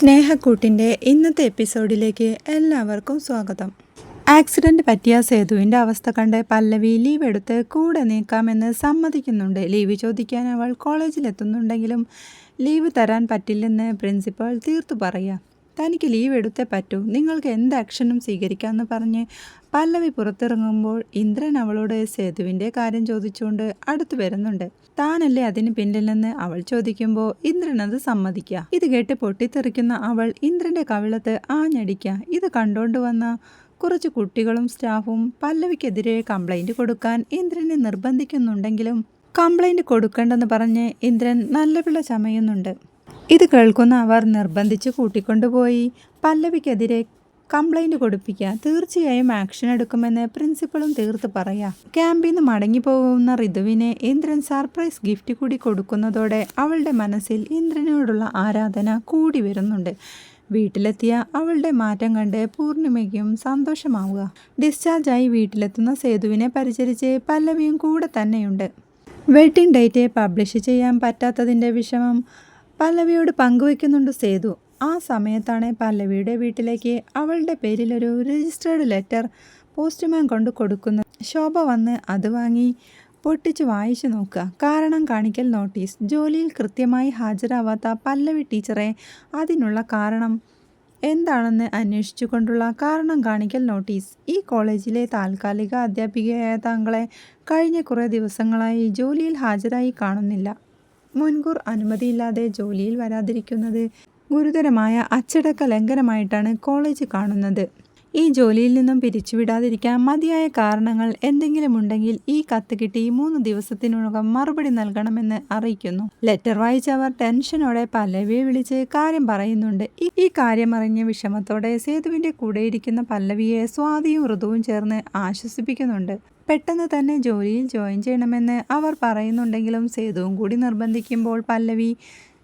സ്നേഹക്കൂട്ടിന്റെ ഇന്നത്തെ എപ്പിസോഡിലേക്ക് എല്ലാവർക്കും സ്വാഗതം. ആക്സിഡന്റ് പറ്റിയ സേതുവിന്റെ അവസ്ഥ കണ്ട് പല്ലവി ലീവ് എടുത്ത് കൂടെ നീക്കാമെന്ന് സമ്മതിക്കുന്നുണ്ട്. ലീവ് ചോദിക്കാൻ അവൾ കോളേജിലെത്തുന്നുണ്ടെങ്കിലും ലീവ് തരാൻ പറ്റില്ലെന്ന് പ്രിൻസിപ്പൾ തീർത്തു പറയുക. തനിക്ക് ലീവ് എടുത്തേ പറ്റൂ. നിങ്ങൾക്ക് എന്ത് ആക്ഷനും സ്വീകരിക്കാമെന്ന് പറഞ്ഞ് പല്ലവി പുറത്തിറങ്ങുമ്പോൾ ഇന്ദ്രൻ അവളോട് സേതുവിന്റെ കാര്യം ചോദിച്ചുകൊണ്ട് അടുത്തു വരുന്നുണ്ട്. താനല്ലേ അതിന് പിന്നിലെന്ന് അവൾ ചോദിക്കുമ്പോൾ ഇന്ദ്രൻ അത് സമ്മതിക്കുക ഇത് കേട്ട് പൊട്ടിത്തെറിക്കുന്ന അവൾ ഇന്ദ്രന്റെ കവിളത്ത് ആഞ്ഞടിക്കുക ഇത് കണ്ടോണ്ട് വന്ന കുറച്ച് കുട്ടികളും സ്റ്റാഫും പല്ലവിക്കെതിരെ കംപ്ലൈന്റ് കൊടുക്കാൻ ഇന്ദ്രനെ നിർബന്ധിക്കുന്നുണ്ടെങ്കിലും കംപ്ലൈന്റ് കൊടുക്കണ്ടെന്ന് പറഞ്ഞ് ഇന്ദ്രൻ നല്ല പിള്ള ചമയുന്നുണ്ട്. ഇത് കേൾക്കുന്ന അവർ നിർബന്ധിച്ച് കൂട്ടിക്കൊണ്ടുപോയി. പല്ലവിക്കെതിരെ കംപ്ലൈന്റ് കൊടുപ്പിക്കുക തീർച്ചയായും ആക്ഷൻ എടുക്കുമെന്ന് പ്രിൻസിപ്പളും തീർത്ത് പറയാം. ക്യാമ്പിൽ നിന്ന് മടങ്ങിപ്പോകുന്ന ഋതുവിനെ ഇന്ദ്രൻ സർപ്രൈസ് ഗിഫ്റ്റ് കൂടി കൊടുക്കുന്നതോടെ അവളുടെ മനസ്സിൽ ഇന്ദ്രനോടുള്ള ആരാധന കൂടി വരുന്നുണ്ട്. വീട്ടിലെത്തിയ അവളുടെ മാറ്റം കണ്ട് പൂർണിമയ്ക്കും സന്തോഷമാവുക. ഡിസ്ചാർജായി വീട്ടിലെത്തുന്ന സേതുവിനെ പരിചരിച്ച് പല്ലവിയും കൂടെ തന്നെയുണ്ട്. വെഡിങ് ഡേറ്റ് പബ്ലിഷ് ചെയ്യാൻ പറ്റാത്തതിന്റെ വിഷമം പല്ലവിയോട് പങ്കുവെക്കുന്നുണ്ട് സേതു. ആ സമയത്താണ് പല്ലവിയുടെ വീട്ടിലേക്ക് അവളുടെ പേരിലൊരു രജിസ്റ്റേർഡ് ലെറ്റർ പോസ്റ്റ്മാൻ കൊണ്ട് കൊടുക്കുന്നത്. ശോഭ വന്ന് അത് വാങ്ങി പൊട്ടിച്ച് വായിച്ചു നോക്കുക. കാരണം കാണിക്കൽ നോട്ടീസ് ജോലിയിൽ കൃത്യമായി ഹാജരാവാത്ത പല്ലവി ടീച്ചറെ അതിനുള്ള കാരണം എന്താണെന്ന് അന്വേഷിച്ചു കൊണ്ടുള്ള കാരണം കാണിക്കൽ നോട്ടീസ് ഈ കോളേജിലെ താൽക്കാലിക അധ്യാപികയായ താങ്കളെ കഴിഞ്ഞ കുറേ ദിവസങ്ങളായി ജോലിയിൽ ഹാജരായി കാണുന്നില്ല. മുൻകൂർ അനുമതിയില്ലാതെ ജോലിയിൽ വരാതിരിക്കുന്നത് ഗുരുതരമായ അച്ചടക്ക ലംഘനമായിട്ടാണ് കോളേജ് കാണുന്നത്. ഈ ജോലിയിൽ നിന്നും പിരിച്ചുവിടാതിരിക്കാൻ മതിയായ കാരണങ്ങൾ എന്തെങ്കിലും ഉണ്ടെങ്കിൽ ഈ കത്ത് കിട്ടി മൂന്ന് ദിവസത്തിനകം മറുപടി നൽകണമെന്ന് അറിയിക്കുന്നു. ലെറ്റർ വായിച്ചവർ ടെൻഷനോടെ പല്ലവിയെ വിളിച്ച് കാര്യം പറയുന്നുണ്ട്. ഈ- ഈ കാര്യം അറിഞ്ഞ വിഷമത്തോടെ സേതുവിന്റെ കൂടെയിരിക്കുന്ന പല്ലവിയെ സ്വാതിയും ഋതുവും ചേർന്ന് ആശ്വസിപ്പിക്കുന്നുണ്ട്. പെട്ടെന്ന് തന്നെ ജോലിയിൽ ജോയിൻ ചെയ്യണമെന്ന് അവർ പറയുന്നുണ്ടെങ്കിലും സേതുവും കൂടി നിർബന്ധിക്കുമ്പോൾ പല്ലവി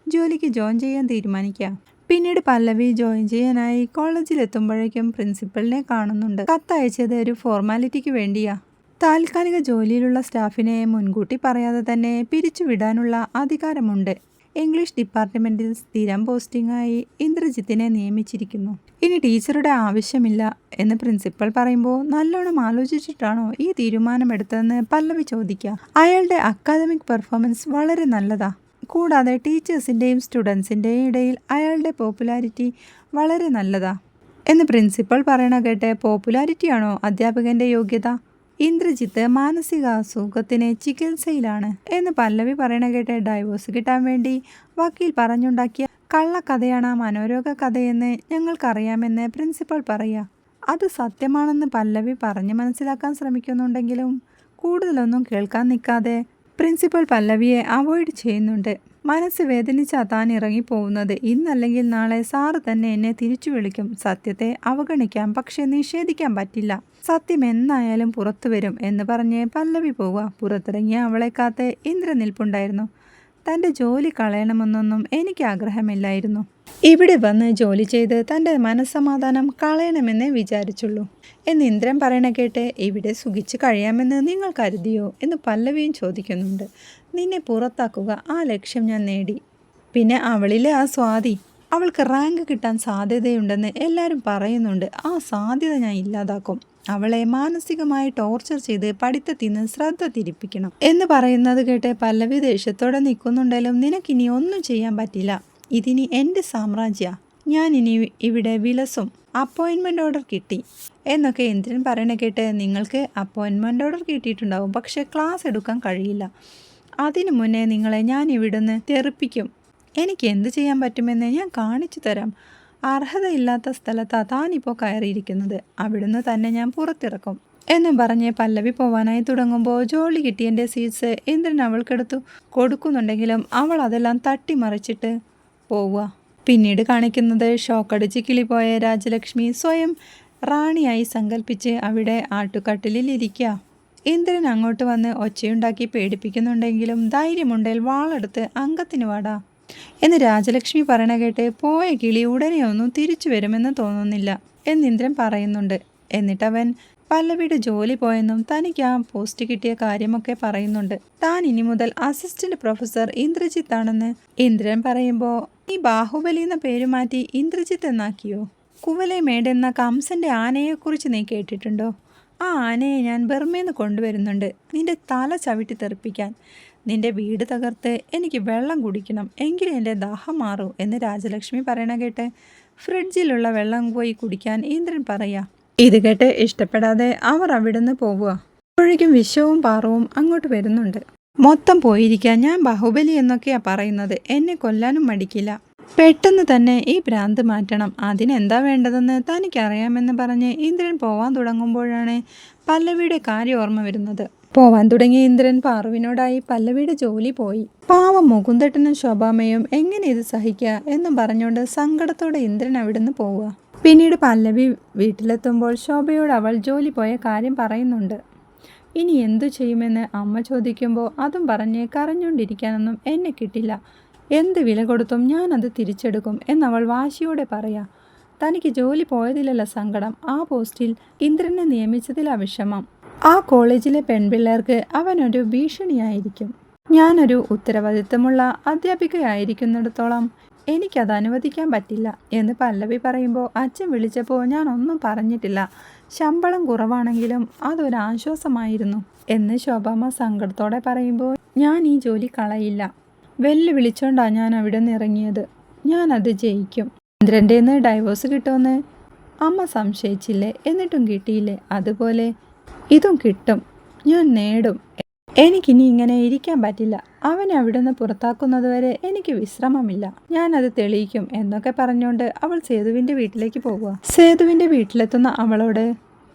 ജോലിക്ക് ജോയിൻ ചെയ്യാൻ തീരുമാനിക്കുക പിന്നീട് പല്ലവി ജോയിൻ ചെയ്യാനായി കോളേജിലെത്തുമ്പോഴേക്കും പ്രിൻസിപ്പളിനെ കാണുന്നുണ്ട്. കത്തയച്ചത് ഒരു ഫോർമാലിറ്റിക്ക് വേണ്ടിയാ. താൽക്കാലിക ജോലിയിലുള്ള സ്റ്റാഫിനെ മുൻകൂട്ടി പറയാതെ തന്നെ പിരിച്ചുവിടാനുള്ള അധികാരമുണ്ട്. ഇംഗ്ലീഷ് ഡിപ്പാർട്ട്മെന്റിൽ സ്ഥിരം പോസ്റ്റിംഗായി ഇന്ദ്രജിത്തിനെ നിയമിച്ചിരിക്കുന്നു. ഇനി ടീച്ചറുടെ ആവശ്യമില്ല എന്ന് പ്രിൻസിപ്പൽ പറയുമ്പോൾ നല്ലോണം ആലോചിച്ചിട്ടാണോ ഈ തീരുമാനമെടുത്തതെന്ന് പല്ലവി ചോദിക്കുക. അയാളുടെ അക്കാദമിക് പെർഫോമൻസ് വളരെ നല്ലതാ. കൂടാതെ ടീച്ചേഴ്സിന്റെയും സ്റ്റുഡൻസിന്റെയും ഇടയിൽ അയാളുടെ പോപ്പുലാരിറ്റി വളരെ നല്ലതാ. എന്ന് പ്രിൻസിപ്പൽ പറയണ കേട്ട് പോപ്പുലാരിറ്റിയാണോ അധ്യാപകന്റെ യോഗ്യത? ഇന്ദ്രജിത്ത് മാനസികാസുഖത്തിന് ചികിത്സയിലാണ് എന്ന് പല്ലവി പറയണ കേട്ട് ഡൈവോഴ്സ് കിട്ടാൻ വേണ്ടി വക്കീൽ പറഞ്ഞുണ്ടാക്കിയ കള്ളക്കഥയാണ് മനോരോഗ കഥയെന്ന് ഞങ്ങൾക്കറിയാമെന്ന് പ്രിൻസിപ്പൽ പറയുക. അത് സത്യമാണെന്ന് പല്ലവി പറഞ്ഞ് മനസ്സിലാക്കാൻ ശ്രമിക്കുന്നുണ്ടെങ്കിലും കൂടുതലൊന്നും കേൾക്കാൻ നിൽക്കാതെ പ്രിൻസിപ്പൽ പല്ലവിയെ അവോയ്ഡ് ചെയ്യുന്നുണ്ട്. മനസ്സ് വേദനിച്ചാ താൻ ഇറങ്ങിപ്പോകുന്നത് ഇന്നല്ലെങ്കിൽ നാളെ സാറ് തന്നെ എന്നെ തിരിച്ചു വിളിക്കും. സത്യത്തെ അവഗണിക്കാം. പക്ഷെ നിഷേധിക്കാൻ പറ്റില്ല. സത്യം എന്നായാലും പുറത്തു വരും എന്ന് പറഞ്ഞ് പല്ലവി പോവുക. പുറത്തിറങ്ങിയ അവളെ കാത്ത് ഇന്ദ്രനിൽപ്പുണ്ടായിരുന്നു തന്റെ ജോലി കളയണമെന്നൊന്നും എനിക്ക് ആഗ്രഹമില്ലായിരുന്നു. ഇവിടെ വന്ന് ജോലി ചെയ്ത് തന്റെ മനസ്സമാധാനം കളയണമെന്നേ വിചാരിച്ചുള്ളൂ. എന്ന് ഇന്ദ്രൻ പറയണ കേട്ട് ഇവിടെ സുഖിച്ച് കഴിയാമെന്ന് നിങ്ങൾ കരുതിയോ? എന്ന് പല്ലവിയും ചോദിക്കുന്നുണ്ട്. നിന്നെ പുറത്താക്കുക ആ ലക്ഷ്യം ഞാൻ നേടി. പിന്നെ അവളിലെ ആ സ്വാതി. അവൾക്ക് റാങ്ക് കിട്ടാൻ സാധ്യതയുണ്ടെന്ന് എല്ലാവരും പറയുന്നുണ്ട്. ആ സാധ്യത ഞാൻ ഇല്ലാതാക്കും. അവളെ മാനസികമായി ടോർച്ചർ ചെയ്ത് പഠിത്തത്തിൽ നിന്ന് ശ്രദ്ധ തിരിപ്പിക്കണം. എന്ന് പറയുന്നത് കേട്ട് പല്ലവി ദേഷ്യത്തോടെ നിൽക്കുന്നുണ്ടെങ്കിലും നിനക്കിനി ഒന്നും ചെയ്യാൻ പറ്റില്ല. ഇതിനി എന്റെ സാമ്രാജ്യ. ഞാൻ ഇനി ഇവിടെ വിലസും അപ്പോയിൻമെന്റ് ഓർഡർ കിട്ടി. എന്നൊക്കെ ഇന്ദ്രൻ പറയണ കേട്ട് നിങ്ങൾക്ക് അപ്പോയിൻമെന്റ് ഓർഡർ കിട്ടിയിട്ടുണ്ടാവും. പക്ഷേ ക്ലാസ് എടുക്കാൻ കഴിയില്ല. അതിനു മുന്നേ നിങ്ങളെ ഞാൻ ഇവിടുന്ന് തെറിപ്പിക്കും. എനിക്ക് എന്ത് ചെയ്യാൻ പറ്റുമെന്ന് ഞാൻ കാണിച്ചു തരാം. അർഹതയില്ലാത്ത സ്ഥലത്താ താനിപ്പോൾ കയറിയിരിക്കുന്നത്. അവിടുന്ന് തന്നെ ഞാൻ പുറത്തിറക്കും. എന്നും പറഞ്ഞ് പല്ലവി പോവാനായി തുടങ്ങുമ്പോൾ ജോളി കിട്ടിയതിന്റെ സീറ്റ്സ് ഇന്ദ്രൻ അവൾക്കെടുത്തു. കൊടുക്കുന്നുണ്ടെങ്കിലും അവൾ അതെല്ലാം തട്ടിമറിച്ചിട്ട് പോവുക. പിന്നീട് കാണിക്കുന്നത് ഷോക്കടിച്ച് കിളിപോയ രാജലക്ഷ്മി സ്വയം റാണിയായി സങ്കല്പിച്ച് അവിടെ ആട്ടുകട്ടിലിൽ ഇരിക്കുക. ഇന്ദ്രൻ അങ്ങോട്ട് വന്ന് ഒച്ചയുണ്ടാക്കി പേടിപ്പിക്കുന്നുണ്ടെങ്കിലും ധൈര്യമുണ്ടെങ്കിൽ വാളെടുത്ത് അംഗത്തിന് വാടാ. എന്ന് രാജലക്ഷ്മി പറയണ കേട്ട് പോയ കിളി ഉടനെ ഒന്നും തിരിച്ചു വരുമെന്ന് തോന്നുന്നില്ല എന്ന് ഇന്ദ്രൻ പറയുന്നുണ്ട്. എന്നിട്ടവൻ പല്ലവിയുടെ ജോലി പോയെന്നും തനിക്ക് ആ പോസ്റ്റ് കിട്ടിയ കാര്യമൊക്കെ പറയുന്നുണ്ട്. താൻ ഇനി മുതൽ അസിസ്റ്റന്റ് പ്രൊഫസർ ഇന്ദ്രജിത്ത് ആണെന്ന് ഇന്ദ്രൻ പറയുമ്പോൾ ഈ ബാഹുബലി എന്ന പേര് മാറ്റി ഇന്ദ്രജിത്ത് എന്നാക്കിയോ? കുവലെ മേട് എന്ന കംസന്റെ ആനയെക്കുറിച്ച് നീ കേട്ടിട്ടുണ്ടോ? ആ ആനയെ ഞാൻ ബർമേന്ന് കൊണ്ടുവരുന്നുണ്ട്. നിന്റെ തല ചവിട്ടി തെറിപ്പിക്കാൻ. നിന്റെ വീട് തകർത്ത് എനിക്ക് വെള്ളം കുടിക്കണം എങ്കിലും എന്റെ ദാഹം മാറൂ എന്ന് രാജലക്ഷ്മി പറയണ കേട്ട് ഫ്രിഡ്ജിലുള്ള വെള്ളം പോയി കുടിക്കാൻ ഇന്ദ്രൻ പറയാ ഇത് കേട്ട് ഇഷ്ടപ്പെടാതെ അവർ അവിടുന്ന് പോവുക. അപ്പോഴേക്കും വിശ്വവും പാറവും അങ്ങോട്ട് വരുന്നുണ്ട്. മൊത്തം പോയിരിക്കാൻ ഞാൻ ബാഹുബലി എന്നൊക്കെയാ പറയുന്നത് എന്നെ കൊല്ലാനും മടിക്കില്ല. പെട്ടെന്ന് തന്നെ ഈ ഭ്രാന്ത് മാറ്റണം. അതിനെന്താ വേണ്ടതെന്ന് തനിക്കറിയാമെന്ന് പറഞ്ഞ് ഇന്ദ്രൻ പോവാൻ തുടങ്ങുമ്പോഴാണ് പല്ലവിയുടെ കാര്യം ഓർമ്മ വരുന്നത്. പോവാൻ തുടങ്ങിയ ഇന്ദ്രൻ പാറുവിനോടായി പല്ലവിയുടെ ജോലി പോയി. പാവം മുകുന്ദട്ടനും ശോഭാമയും എങ്ങനെ ഇത് സഹിക്കുക എന്നും പറഞ്ഞുകൊണ്ട് സങ്കടത്തോടെ ഇന്ദ്രൻ അവിടുന്ന് പോവുക. പിന്നീട് പല്ലവി വീട്ടിലെത്തുമ്പോൾ ശോഭയോട് അവൾ ജോലി പോയ കാര്യം പറയുന്നുണ്ട്. ഇനി എന്തു ചെയ്യുമെന്ന് അമ്മ ചോദിക്കുമ്പോൾ അതും പറഞ്ഞ് കരഞ്ഞുകൊണ്ടിരിക്കാനൊന്നും എന്നെ കിട്ടില്ല. എന്ത് വില കൊടുത്തും ഞാനത് തിരിച്ചെടുക്കും എന്നവൾ വാശിയോടെ പറയാ. തനിക്ക് ജോലി പോയതിലല്ല സങ്കടം. ആ പോസ്റ്റിൽ ഇന്ദ്രനെ നിയമിച്ചതിലാ വിഷമം. ആ കോളേജിലെ പെൺപിള്ളേർക്ക് അവനൊരു ഭീഷണിയായിരിക്കും. ഞാനൊരു ഉത്തരവാദിത്തമുള്ള അധ്യാപികയായിരിക്കുന്നിടത്തോളം എനിക്കത് അനുവദിക്കാൻ പറ്റില്ല എന്ന് പല്ലവി പറയുമ്പോൾ അച്ഛൻ വിളിച്ചപ്പോൾ ഞാൻ ഒന്നും പറഞ്ഞിട്ടില്ല. ശമ്പളം കുറവാണെങ്കിലും അതൊരാശ്വാസമായിരുന്നു എന്ന് ശോഭാമ്മ സങ്കടത്തോടെ പറയുമ്പോൾ ഞാൻ ഈ ജോലി കളയില്ല. വെല്ലുവിളിച്ചോണ്ടാണ് ഞാൻ അവിടെ നിന്ന് ഇറങ്ങിയത്. ഞാനത് ജയിക്കും. ഇന്ദ്രന്റെ നിന്ന് ഡൈവോഴ്സ് കിട്ടുമെന്ന് അമ്മ സംശയിച്ചില്ലേ? എന്നിട്ടും കിട്ടിയില്ലേ? അതുപോലെ ഇതും കിട്ടും. ഞാൻ നേടും. എനിക്കിനി ഇങ്ങനെ ഇരിക്കാൻ പറ്റില്ല. അവനെ അവിടുന്ന് പുറത്താക്കുന്നതുവരെ എനിക്ക് വിശ്രമമില്ല. അത് തെളിയിക്കും എന്നൊക്കെ പറഞ്ഞുകൊണ്ട് അവൾ സേതുവിന്റെ വീട്ടിലേക്ക് പോകുക സേതുവിന്റെ വീട്ടിലെത്തുന്ന അവളോട്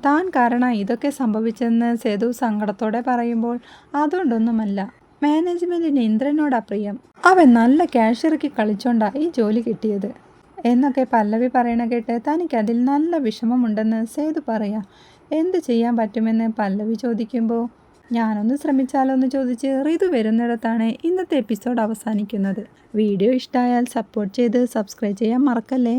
താൻ കാരണം ഇതൊക്കെ സംഭവിച്ചെന്ന് സേതു സങ്കടത്തോടെ പറയുമ്പോൾ അതുകൊണ്ടൊന്നുമല്ല. മാനേജ്മെന്റിന് ഇന്ദ്രനോടാ പ്രിയം. അവൻ നല്ല ക്യാഷ് ഇറക്കി കളിച്ചോണ്ടാ ഈ ജോലി കിട്ടിയത്. എന്നൊക്കെ പല്ലവി പറയണ കേട്ട് തനിക്കതിൽ നല്ല വിഷമമുണ്ടെന്ന് സേതു പറയാം. എന്ത് ചെയ്യാൻ പറ്റുമെന്ന് പല്ലവി ചോദിക്കുമ്പോൾ ഞാനൊന്ന് ശ്രമിച്ചാലോ എന്ന് ചോദിച്ച് റിതു വരുന്നിടത്താണ് ഇന്നത്തെ എപ്പിസോഡ് അവസാനിക്കുന്നത്. വീഡിയോ ഇഷ്ടമായാൽ സപ്പോർട്ട് ചെയ്ത് സബ്സ്ക്രൈബ് ചെയ്യാൻ മറക്കല്ലേ?